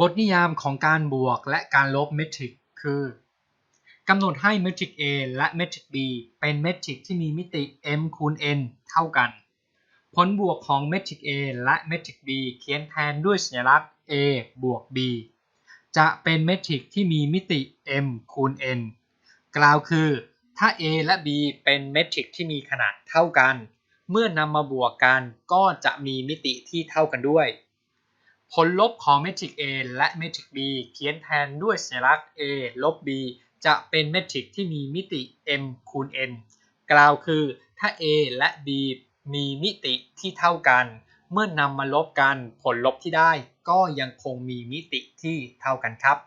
บทนิยามของการบวกและการลบเมทริกคือกำหนดให้เมทริก A และเมทริก B เป็นเมทริกที่มีมิติ m คูณ n เท่ากัน ผลบวกของเมทริก A และเมทริก B เขียนแทนด้วยสัญลักษณ์ A บวก B จะเป็นเมทริกที่มีมิติ m คูณ n กล่าวคือ ถ้า A และ B เป็นเมทริกที่มีขนาดเท่ากัน เมื่อนำมาบวกกันก็จะมีมิติที่เท่ากันด้วย ผลลบของเมทริก A และเมทริก B เขียนแทนด้วยสัญลักษณ์ A ลบ B จะเป็นเมทริกที่มีมิติ m คูณ n กล่าวคือถ้า A และ B มีมิติที่เท่ากัน เมื่อนำมาลบกันผลลบที่ได้ก็ยังคงมีมิติที่เท่ากันครับ